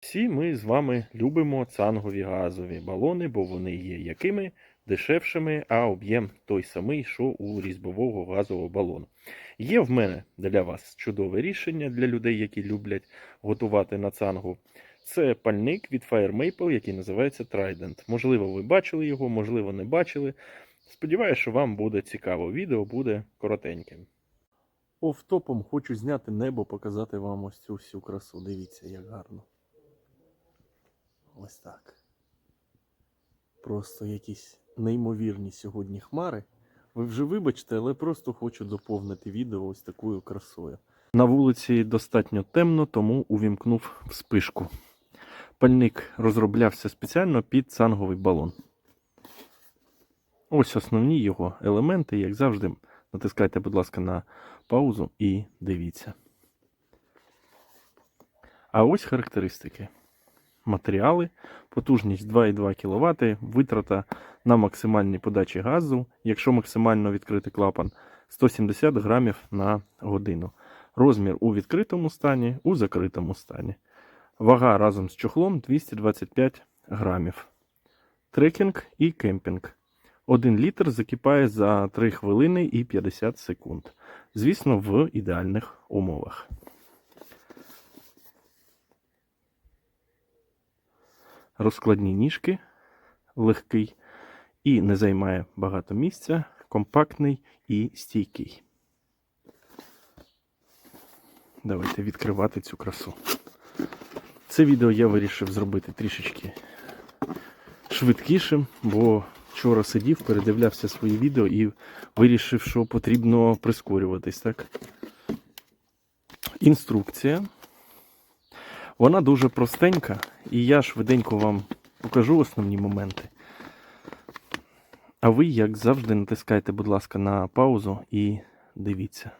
Всі ми з вами любимо цангові газові балони, бо вони є якими дешевшими, а об'єм той самий, що у різьбового газового балону. Є в мене для вас чудове рішення для людей, які люблять готувати на цангу. Це пальник від Fire Maple, який називається Trident. Можливо, ви бачили його, можливо, не бачили. Сподіваюсь, що вам буде цікаво. Відео буде коротеньким. Офтопом хочу зняти небо, показати вам ось цю всю красу. Дивіться, як гарно. Ось так. Просто якісь неймовірні сьогодні хмари. Ви вже вибачте, але просто хочу доповнити відео ось такою красою. На вулиці достатньо темно, тому увімкнув вспишку. Пальник розроблявся спеціально під цанговий балон. Ось основні його елементи, як завжди. Натискайте, будь ласка, на паузу і дивіться. А ось характеристики. Матеріали, потужність 2,2 кВт, витрата на максимальній подачі газу, якщо максимально відкритий клапан 170 грамів на годину. Розмір у відкритому стані, у закритому стані. Вага разом з чохлом 225 грамів. Трекінг і кемпінг. 1 літр закипає за 3 хвилини і 50 секунд. Звісно, в ідеальних умовах. Розкладні ніжки, легкий і не займає багато місця, компактний і стійкий. Давайте відкривати цю красу. Це відео я вирішив зробити трішечки швидкішим, бо вчора сидів, передивлявся свої відео і вирішив, що потрібно прискорюватись. Так? Інструкція. Вона дуже простенька, і я швиденько вам покажу основні моменти. А ви, як завжди, натискайте, будь ласка, на паузу і дивіться.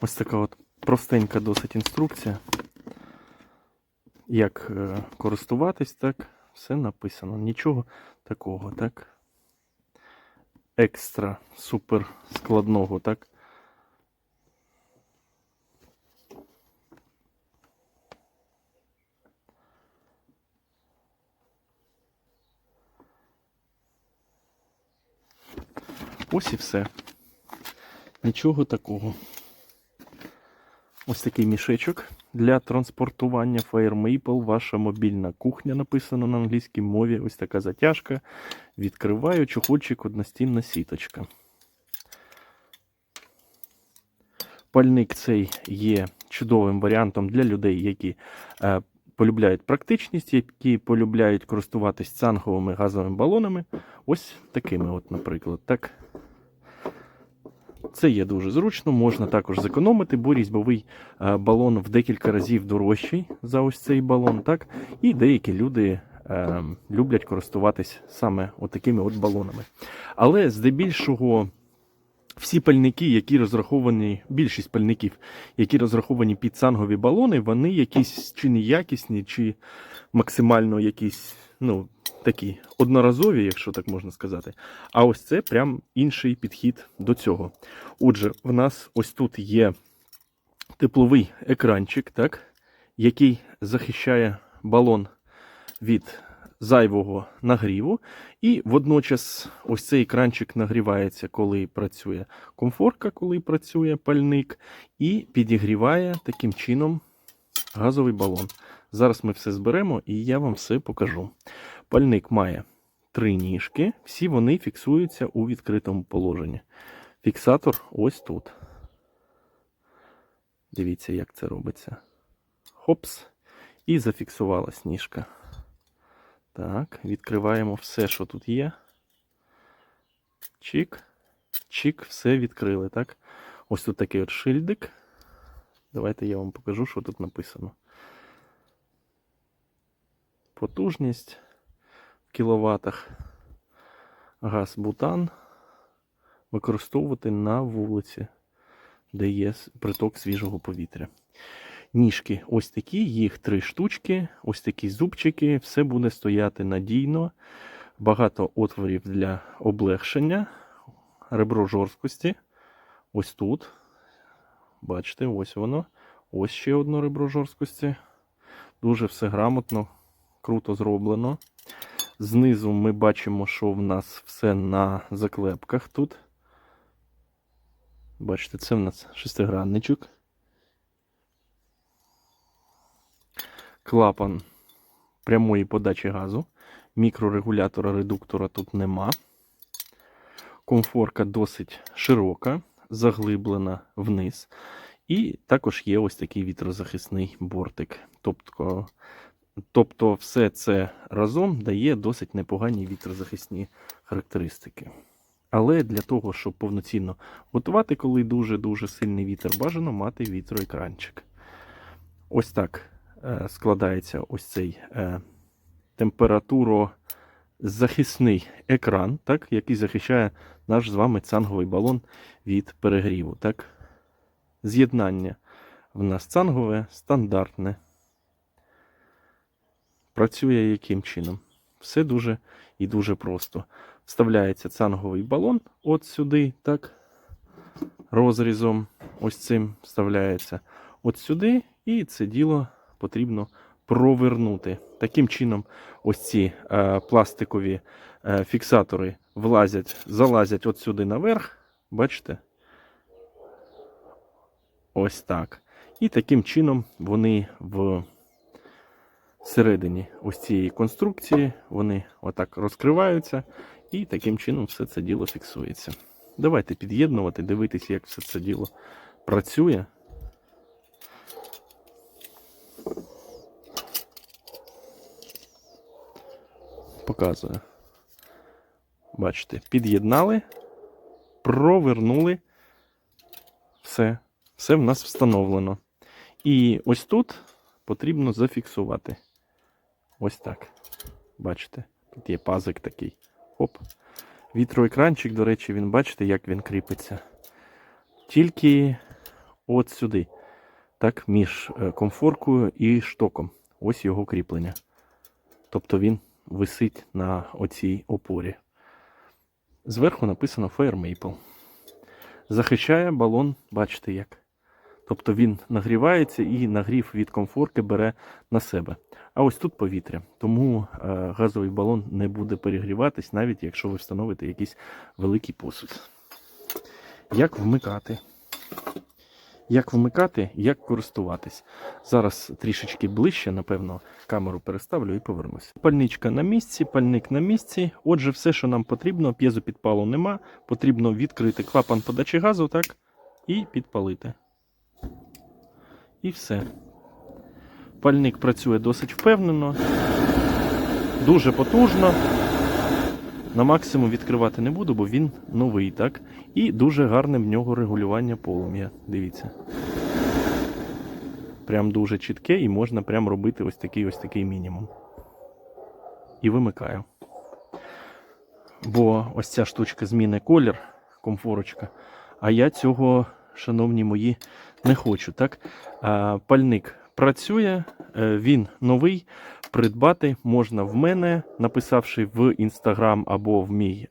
Ось така от простенька досить інструкція. Як е, користуватись, так, все написано. Нічого такого, так. Екстра супер складного, так. Ось і все. Нічого такого. Ось такий мішечок для транспортування Fire Maple. Ваша мобільна кухня написано на англійській мові. Ось така затяжка. Відкриваю чохольчик, одностінна сіточка. Пальник цей є чудовим варіантом для людей, які е, полюбляють практичність, які полюбляють користуватись цанговими газовими балонами. Ось такими, от, наприклад. так. Це є дуже зручно, можна також зекономити, бо різьбовий е, балон в декілька разів дорожчий за ось цей балон. так? І деякі люди е, люблять користуватись саме от такими от балонами. Але здебільшого всі пальники, які розраховані, більшість пальників, які розраховані під цангові балони, вони якісь чи неякісні, чи максимально якісь, ну, такі одноразові, якщо так можна сказати. А ось це прям інший підхід до цього. Отже, в нас ось тут є тепловий екранчик, так, який захищає балон від зайвого нагріву. І водночас ось цей екранчик нагрівається, коли працює комфорка, коли працює пальник, і підігріває таким чином газовий балон. Зараз ми все зберемо і я вам все покажу. Пальник має три ніжки, всі вони фіксуються у відкритому положенні. Фіксатор ось тут. Дивіться, як це робиться. Хопс. І зафіксувалась ніжка. Так, відкриваємо все, що тут є. Чик. Чик, все відкрили, так? Ось тут такий от шильдик. Давайте я вам покажу, що тут написано. Потужність кіловатах. Газ бутан використовувати на вулиці, де є приток свіжого повітря. Ніжки ось такі, їх три штучки, ось такі зубчики, все буде стояти надійно. Багато отворів для облегшення, ребро жорсткості. Ось тут. Бачите, ось воно. Ось ще одно ребро жорсткості. Дуже все грамотно, круто зроблено. Знизу ми бачимо, що в нас все на заклепках тут. Бачите, це в нас шестигранничок. Клапан прямої подачі газу. Мікрорегулятора редуктора тут нема. Комфорка досить широка, заглиблена вниз. І також є ось такий вітрозахисний бортик. Тобто, тобто все це разом дає досить непогані вітрозахисні характеристики. Але для того, щоб повноцінно готувати, коли дуже-дуже сильний вітер, бажано мати вітроекранчик. Ось так е, складається ось цей е, температурозахисний екран, так, який захищає наш з вами цанговий балон від перегріву. Так. З'єднання в нас цангове, стандартне. Працює яким чином? Все дуже і дуже просто. Вставляється цанговий балон от сюди, так, розрізом, ось цим вставляється от сюди, і це діло потрібно провернути. Таким чином, ось ці е, пластикові е, фіксатори влазять, залазять от сюди наверх. Бачите? Ось так. І таким чином вони в середині ось цієї конструкції вони отак розкриваються, і таким чином все це діло фіксується. Давайте під'єднувати, дивитися, як все це діло працює. Показую. Бачите, під'єднали, провернули. Все. Все в нас встановлено. І ось тут потрібно зафіксувати. Ось так. Бачите, тут є пазик такий. Оп. Вітроекранчик, до речі, він бачите, як він кріпиться. Тільки от сюди. Так, між е, комфоркою і штоком. Ось його кріплення. Тобто він висить на оцій опорі. Зверху написано Fire Maple. Захищає балон, бачите як. Тобто він нагрівається і нагрів від комфорки бере на себе. А ось тут повітря. Тому е, газовий балон не буде перегріватись, навіть якщо ви встановите якийсь великий посуд. Як вмикати? Як вмикати, як користуватись. Зараз трішечки ближче, напевно, камеру переставлю і повернусь. Пальничка на місці, пальник на місці. Отже, все, що нам потрібно, п'єзопідпалу нема. Потрібно відкрити клапан подачі газу, так, і підпалити. І все. Пальник працює досить впевнено, дуже потужно. На максимум відкривати не буду, бо він новий, так? І дуже гарне в нього регулювання полум'я. Дивіться. Прям дуже чітке і можна прям робити ось такий ось такий мінімум. І вимикаю. Бо ось ця штучка зміни колір, комфорочка. А я цього, шановні мої, не хочу. так? Пальник працює, е, він новий. Придбати можна в мене, написавши в інстаграм або в мій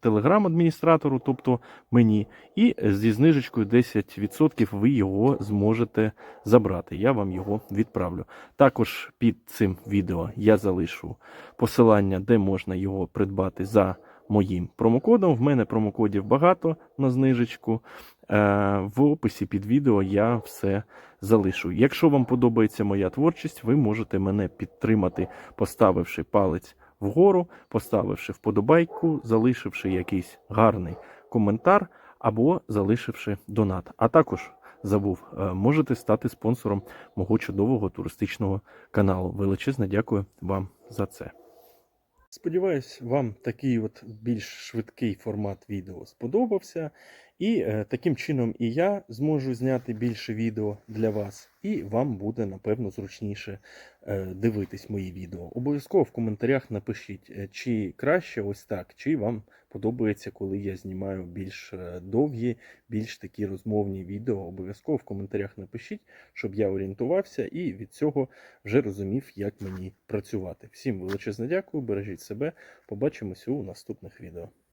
телеграм-адміністратору, тобто мені, і зі знижечкою 10% ви його зможете забрати. Я вам його відправлю. Також під цим відео я залишу посилання, де можна його придбати за моїм промокодом. В мене промокодів багато на знижечку. Е, В описі під відео я все залишу. Якщо вам подобається моя творчість, ви можете мене підтримати, поставивши палець вгору, поставивши вподобайку, залишивши якийсь гарний коментар або залишивши донат. А також забув, е, можете стати спонсором мого чудового туристичного каналу. Величезне дякую вам за це. Сподіваюсь, вам такий от більш швидкий формат відео сподобався. І е, таким чином і я зможу зняти більше відео для вас, і вам буде напевно зручніше е, дивитись мої відео. Обов'язково в коментарях напишіть, е, чи краще ось так, чи вам подобається, коли я знімаю більш довгі, більш такі розмовні відео. Обов'язково в коментарях напишіть, щоб я орієнтувався і від цього вже розумів, як мені працювати. Всім величезне дякую, бережіть себе. Побачимося у наступних відео.